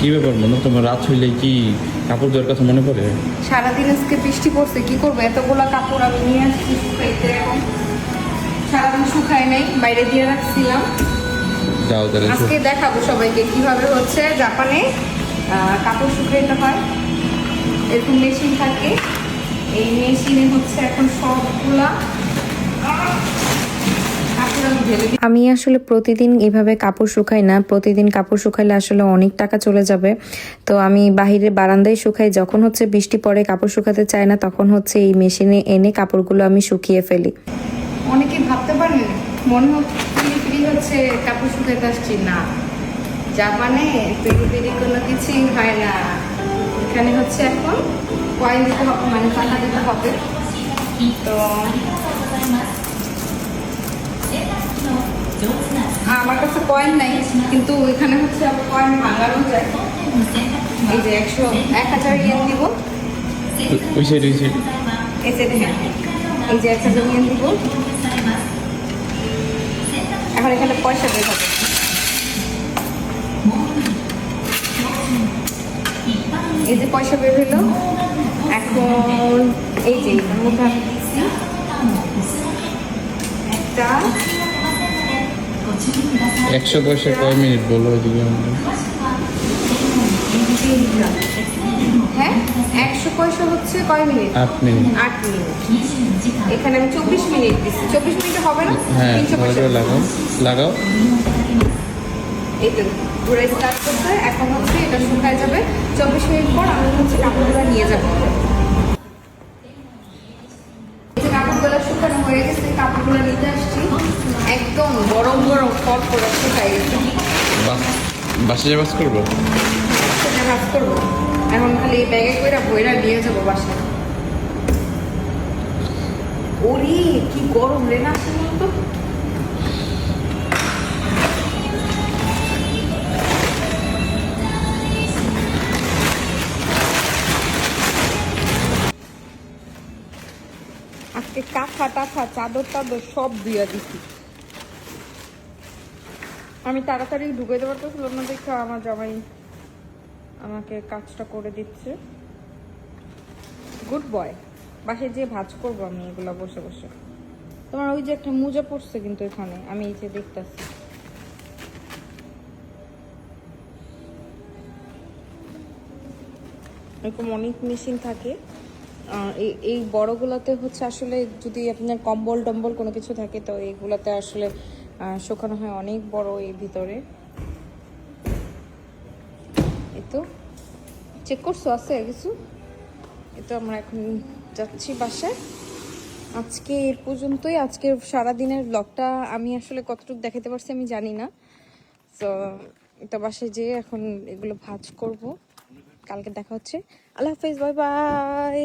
কি ব্যাপার মনে তোমার রাত হইলে কি কাপড় দেওয়ার কথা মনে পড়ে? সারাদিন আজকে বৃষ্টি পড়ছে কি করব? এতগুলা কাপড় আমি নিয়ে আসছি শুকাইতে এখন। সারাদিন শুকাই নাই বাইরে দিয়ে রাখছিলাম। যাও তাহলে আজকে দেখাবো সবাইকে কীভাবে হচ্ছে জাপানে কাপড় শুকাইতে হয়। এরকম মেশিন থাকে। এই মেশিনে হচ্ছে এখন সবগুলা আমি আসলে প্রতিদিন এভাবে কাপড় শুকাই না। প্রতিদিন কাপড় শুকাইলে আসলে অনেক টাকা চলে যাবে। তো আমি বাহিরে বারান্দায় শুকাই, যখন হচ্ছে বৃষ্টি পড়ে কাপড় শুকাতে চায় না, তখন হচ্ছে এই মেশিনে এনে কাপড়গুলো আমি শুকিয়ে ফেলি। অনেকে ভাবতে পারেন মনে হচ্ছে হচ্ছে কাপড় শুকাইতে আসছি। না জাপানে পিড়ি পিড়ি কোনো কিছুই হয় না। এখানে হচ্ছে এখন কয়েন দিতে হবে মানে টাকা দিতে হবে। তো আমার কাছে কয়েন নাই কিন্তু এখানে হচ্ছে কয়েন ভাঙানো যায়। এই যে একশো এক হাজার ইয়েন দিব। ওই সাইড ওই সাইড এই যে দেখেন এই যে এক হাজার ইয়েন দিব। এখন এখানে পয়সা বের হবে। এই যে পয়সা বের হইল এখন এই যে এটার মধ্যে আমি দিচ্ছি একটা একশো পয়সা কয় মিনিট বলো ওইদিকে হ্যাঁ একশো পয়সা হচ্ছে কয় মিনিট? আট মিনিট। আট মিনিট। এখানে আমি চব্বিশ মিনিট দিচ্ছি। চব্বিশ মিনিটে হবে না? হ্যাঁ লাগাও। লাগাও। এই তো ঘুরে স্টার্ট করতে। এখন হচ্ছে এটা শুকায় যাবে। চব্বিশ মিনিট পর আমি হচ্ছে কাপড়গুলো নিয়ে যাব। কাপড়গুলো শুকানো হয়ে গেছে কাপড়গুলো নিতে আসছি। একদম গরম গরম ফট করে গেছে বাস বাসে যাবাস করব ভাজ করব। এখন খালি এই ব্যাগে করে বইরা নিয়ে যাব বাসায়। ওরে কি গরম রে না আসছে তো আজকে কাঁথা টাথা, চাদর টাদর সব দিয়ে দিছি। আমি তাড়াতাড়ি ঢুকাইতে পারতেছিলাম না দেখে আমার জামাই আমাকে কাজটা করে দিচ্ছে। গুড বয় বাসে যে ভাজ করব আমি এগুলো বসে বসে। তোমার ওই যে একটা মোজা পড়ছে কিন্তু এখানে, আমি এই যে দেখতেছি। এরকম অনেক মেশিন থাকে। এই বড়গুলোতে হচ্ছে আসলে যদি আপনার কম্বল টম্বল কোনো কিছু থাকে, তো এইগুলোতে আসলে শুকানো হয় অনেক বড় এই ভিতরে। এই তো। চেক করছ? আছে কিছু? এই তো আমরা এখন যাচ্ছি বাসায়। আজকে এ পর্যন্তই। আজকে সারাদিনের ব্লগটা আমি আসলে কতটুকু দেখাতে পারছি আমি জানি না। তো এটা বাসায় যেয়ে এখন এগুলো ভাজ করব। কালকে দেখা হচ্ছে। আল্লাহ হাফিজ বাই বাই